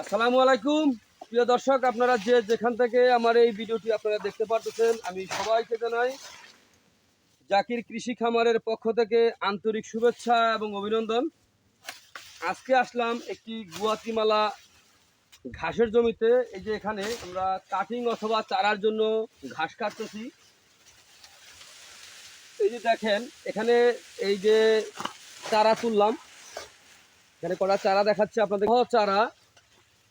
আসসালামু আলাইকুম। প্রিয় দর্শক, আপনারা যে যেখান থেকে আমার এই ভিডিওটি আপনারা দেখতে পারতেছেন, আমি সবাইকে জানাই জাকির কৃষি খামারের পক্ষ থেকে আন্তরিক শুভেচ্ছা এবং অভিনন্দন। আজকে আসলাম একটি গুয়াতিমালা ঘাসের জমিতে। এই যে এখানে আমরা কাটিং অথবা চারার জন্য ঘাস কাটতেছি। এই যে দেখেন, এখানে এই যে চারা তুললাম। এখানে কটা চারা দেখাচ্ছে আপনাদের। চারা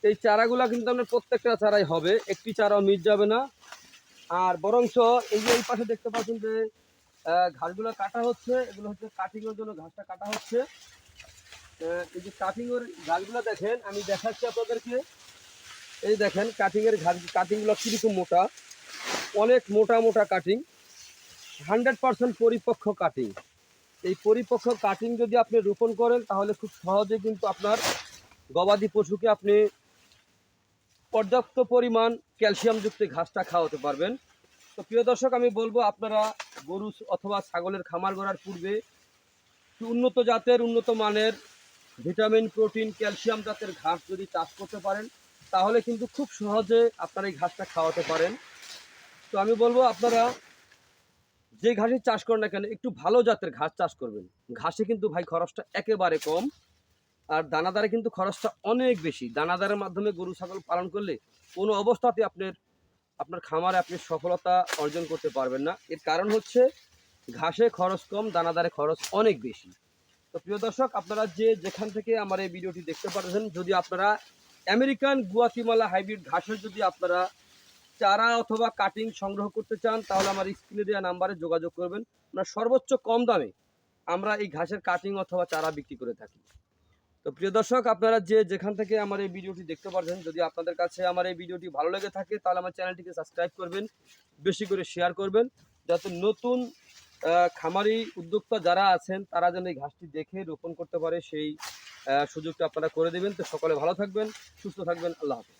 এই চারাগুলা কিন্তু আপনার প্রত্যেকটা চারাই হবে। একটি চারাও মিট যাবে না। আর বরঞ্চ এই যে এই পাশে দেখতে পাচ্ছেন যে ঘাসগুলো কাটা হচ্ছে। এগুলো হচ্ছে কাটিংয়ের জন্য ঘাসটা কাটা হচ্ছে। এই যে কাটিংয়ের ঘাসগুলো দেখেন, আমি দেখাচ্ছি আপনাদেরকে। এই দেখেন কাটিংয়ের ঘাস কাটিংগুলো কীরকম মোটা? অনেক মোটা মোটা কাটিং হান্ড্রেড পার্সেন্ট পরিপক্ষ কাটিং এই পরিপক্ষ কাটিং যদি আপনি রোপণ করেন, তাহলে খুব সহজে কিন্তু আপনার গবাদি পশুকে আপনি পর্যাপ্ত পরিমাণ ক্যালসিয়ামযুক্ত ঘাসটা খাওয়াতে পারবেন। তো প্রিয় দর্শক, আমি বলব, আপনারা গরু অথবা ছাগলের খামার গড়ার পূর্বে উন্নত জাতের, উন্নত মানের ভিটামিন, প্রোটিন ক্যালসিয়াম জাতের ঘাস যদি চাষ করতে পারেন, তাহলে কিন্তু খুব সহজে আপনারা এই ঘাসটা খাওয়াতে পারেন। তো আমি বলব, আপনারা যে ঘাসের চাষ করেন না কেন, একটু ভালো জাতের ঘাস চাষ করবেন। ঘাসে কিন্তু ভাই খরচটা একেবারে কম। আর দানাদারে কিন্তু খরচটা অনেক বেশি। দানাদারের মাধ্যমে গরু, ছাগল পালন করলে কোনো অবস্থাতে আপনার আপনার খামারে আপনি সফলতা অর্জন করতে পারবেন না। এর কারণ হচ্ছে ঘাসে খরচ কম, দানাদারে খরচ অনেক বেশি। তো প্রিয় দর্শক, আপনারা যে যেখান থেকে আমার এই ভিডিওটি দেখতে পাচ্ছেন যদি আপনারা আমেরিকান গুয়াতিমালা হাইব্রিড ঘাসের যদি আপনারা চারা অথবা কাটিং সংগ্রহ করতে চান, তাহলে আমার স্ক্রিনে দেওয়া নাম্বারে যোগাযোগ করবেন। আমরা সর্বোচ্চ কম দামে আমরা এই ঘাসের কাটিং অথবা চারা বিক্রি করে থাকি। তো প্রিয় দর্শক, আপনারা যে যেখান থেকে আমার এই ভিডিওটি দেখতে পারছেন, যদি আপনাদের কাছে আমার এই ভিডিওটি ভালো লেগে থাকে, তাহলে আমার চ্যানেলটিকে সাবস্ক্রাইব করবেন, বেশি করে শেয়ার করবেন, যাতে নতুন খামারি উদ্যোক্তা যারা আছেন, তারা যেন এই ঘাসটি দেখে, রোপণ করতে পারে, সেই সুযোগটা আপনারা করে দেবেন। তো সকলে ভালো থাকবেন, সুস্থ থাকবেন, আল্লাহ হাফেজ।